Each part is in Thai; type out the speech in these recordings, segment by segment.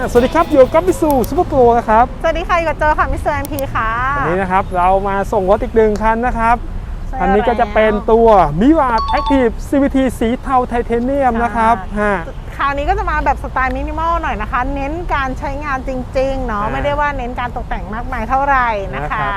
าสวัสดีครับอยู่กับมิสูซูเปอร์โปรนะครับ สวัสดีค่ะอยู่กับเจอค่ะมิสเตอร์แอมพีค่ะวันนี้นะครับเรามาส่งรถอีกหนึ่งคันนะครับใช่อันนี้ก็จะเป็นแล้วตัวมิวาดแอคทีฟ CVT สีเทาไทเทเนียมนะครับฮะค ราวนี้ก็จะมาแบบสไตล์มินิมอลหน่อยนะคะ เน้นการใช้งานจริงๆเนาะอ่า ไม่ได้ว่าเน้นการตกแต่งมากมายเท่าไหร่นะคะ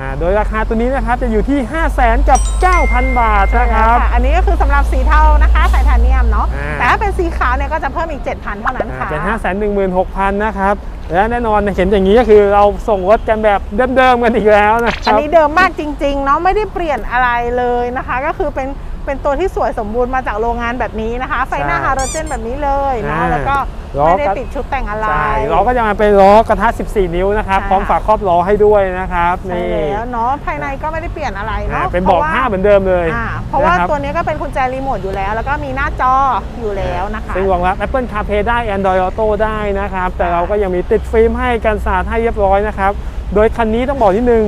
อ่าโดยราคาตัวนี้นะครับจะอยู่ที่ 5 0 0 0 0 0กับ 9,000 บาทใช่นะคแล้วรับค่ะอันนี้ก็คือสำหรับสีเทานะคะไทเทเนียมเนาะ อ่า แต่ถ้าเป็นสีขาวเนี่ยก็จะเพิ่มอีก 7,000 เท่านั้นอ่าค่ะ เป็น 5 1 6 0 0 0 นะครับ และแน่นอนเห็นอย่างนี้ก็คือเราส่งรถกันแบบเดิมๆกันอีกแล้วนะคอันรับ นี้เดิมมากจริงๆเนาะไม่ได้เปลี่ยนอะไรเลยนะคะ ก็คือเป็นเป็นตัวที่สวยสมบูรณ์มาจากโรงงานแบบนี้นะคะ ไฟหน้าใช่ ฮาโลเจนแบบนี้เลยเนาะอ่าแล้วก็ล้อไม่ได้ก็ ติดชุดแต่งอะไร ใช่ล้อก็จะมาเป็นล้อกระทะ 14 นิ้วนะครับใช่พร้อมฝาครอบล้อให้ด้วยนะครับใช่นี่แล้วเนาะภายในก็ไม่ได้เปลี่ยนอะไรอ่าเนาะเป็นเบอกพระว่ห้าเหมือนเดิมเลยอ่าเพราะว่าคบตัวนี้ก็เป็นกุญแจรีโมทอยู่แล้ว แล้วก็มีหน้าจออยู่แล้วนะคะ ซึ่งรองรับ Apple CarPlay ได้ Android Auto ได้นะครับ แต่เราก็ยังมีติดฟิล์มให้กันสาดให้เรียบร้อยนะครับ โดยคันนี้ต้องบอกนิดนึง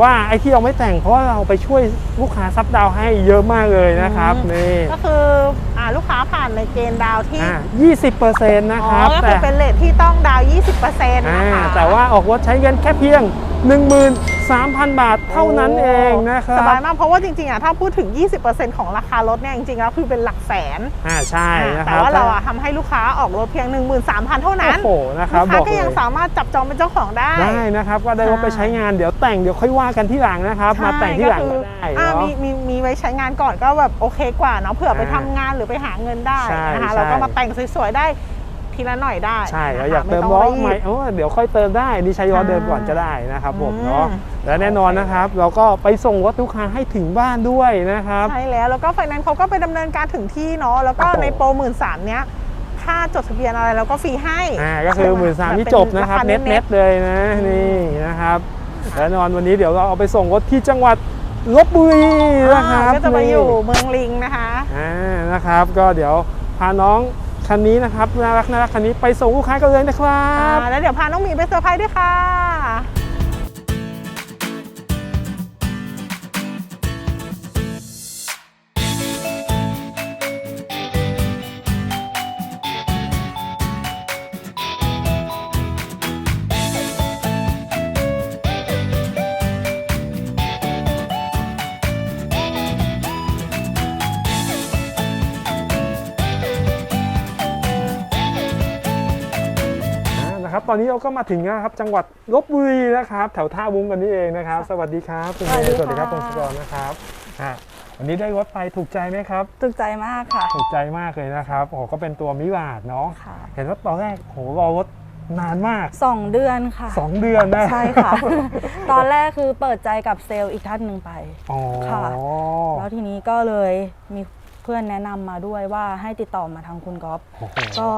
ว่าไอ้ที่เราไม่แต่งเพราะว่าเราไปช่วยลูกค้าซับดาวน์ให้เยอะมากเลยนะครับอืมนี่ก็คืออ่าลูกค้าผ่านในเกณฑ์ดาวที่อ่า20%นะอ๋คอรับก็คืแต่อเป็นเลทที่ต้องดาว 20%นะอ่าคะแต่ว่าออกรถใช้เงินแค่เพียง 13,000 บาทเท่านั้นเองนะครัสบบายมากเพราะว่าจริงๆอะถ้าพูดถึง 20%ของราคารถเนี่ยจริงๆแล้วคือเป็นหลักแสนอ่าใช่นะคแต่รับว่าเราอะทำให้ลูกค้าออกรถเพียง 13,000 เท่านั้นโอ้โหนะครับลูกค้าบอกก็เลยังยสามารถจับจองเป็นเจ้าของได้ได้นะครับก็ได้รถไปใช่ใช้งานเดี๋ยวแต่งเดี๋ยวค่อยว่ากันที่หลังนะครับมาแต่งที่หลังใช่ก็คือได้อ่าเนาะมีมีมีไว้ใช้งานก่อนก็แบบโอเคกว่าเนาะเผื่อไปอ่าทำงานหรือไปหาเงินได้ใช่นะคะใช่เราก็มาแต่งสวยๆได้ ทีละหน่อยได้ใช่เรานะคะอยากเติมไต้งล้อรีบใหม่เออเดี๋ยวค่อยเติมได้นี่ใช้ล้อเดิมก่อนก็ได้นะครับผมอืมเนาะและแน่นอนนะครับ เราก็ไปส่งรถลูกค้าให้ถึงบ้านด้วยนะครับใช่แล้วแล้วก็ไฟแนนซ์เขาก็ไปดำเนินการถึงที่เนาะแล้วก็ครับผมในโปรหมื่นสามเนี้ยค่าจดทะเบียนอะไรเราก็ฟรีให้อ่าก็คือหมื่นสามที่จบนะครับเป็เน็ตราเน็คาตเลยนะนี่นะครับและแน่นอนวันนี้เดี๋ยวเราเอาไปส่งรถที่จังหวัดลบบุรีอ่านะครับก็จะไปนี่อยู่เมืองลิงนะคะอ่านะครับ ก็เดี๋ยวพาน้อง คันนี้นะครับน่ารักน่ารักคันนี้ไปส่งลูกค้ากันเลยนะครับ อ่าแล้วเดี๋ยวพาน้องหมีไปเซอร์ไพรส์ด้วยค่ะ นะครับ ตอนนี้เราก็มาถึงแล้วครับ จังหวัดลบบุรีนะครับ แถวท่าวุ้งกันนี่เองนะครับ สวัสดีครับคุณเมย์สสวัวัสสดีดีคค่ะรับพงศกรนะครับอ่าวันนี้ได้รถไปถูกใจไหมครับ ตึกใจมากค่ะ ถูกใจมากเลยนะครับโอ้โหก็เป็นตัวมิวาดเนาะค่ะ เห็นว่าตอนแรกโหรอรถนานมาก สองเดือนค่ะ 2 เดือนนะใช่ค่ะ ตอนแรกคือเปิดใจกับเซลล์อีกท่านหนึ่งไป อ๋อ ค่ะ แล้วทีนี้ก็เลยมีเพื่อนแนะนำมาด้วยว่าให้ติดต่อมาทางคุณก๊อฟโอ้โห ก็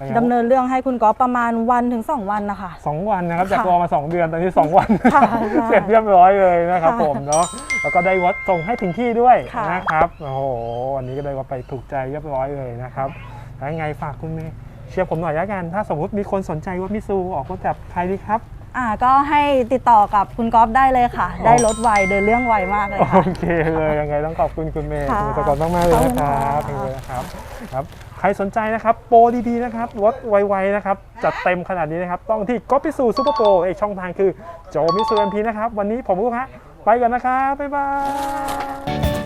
ไปแล้วดำเนินเรื่องให้คุณก๊อฟประมาณวันถึงสองวันนะคะ สองวันนะครับจากค่ะรอมา2เดือนตอนนี้2วัน ค่ะใช่เสร็จเรียบร้อยเลยนะครับค่ะผมเนาะแล้วก็ได้รถส่งให้ถึงที่ด้วยค่ะ นะครับโอ้โหวันนี้ก็ได้รถไปถูกใจเรียบร้อยเลยนะครับแล้วยังไงฝากคุณเมย์เชียร์ผมหน่อยละกัน ถ้าสมมติมีคนสนใจรถมิซูออกรถกับใครดีครับ อ่าก็ให้ติดต่อกับคุณก๊อฟได้เลยค่ะ ได้รถไวเดินเรื่องไวมากเลยโอค่ะ เคเลยยังไงต้องขอบคุณคุณเมย์ค่ะคุณสกอตมากมากๆเลยนะครับขอบคุณค่ะอย่างนี้นะครับครับ ใครสนใจนะครับ โปรดีๆนะครับรถไวๆนะครับ จัดเต็มขนาดนี้นะครับ ต้องที่ก๊อปพิสูซูเปอร์โปรอีกช่องทางคือโจมิสูเอ็มพีนะครับ วันนี้ผมลูกฮะไปก่อนนะครับ บ๊ายบาย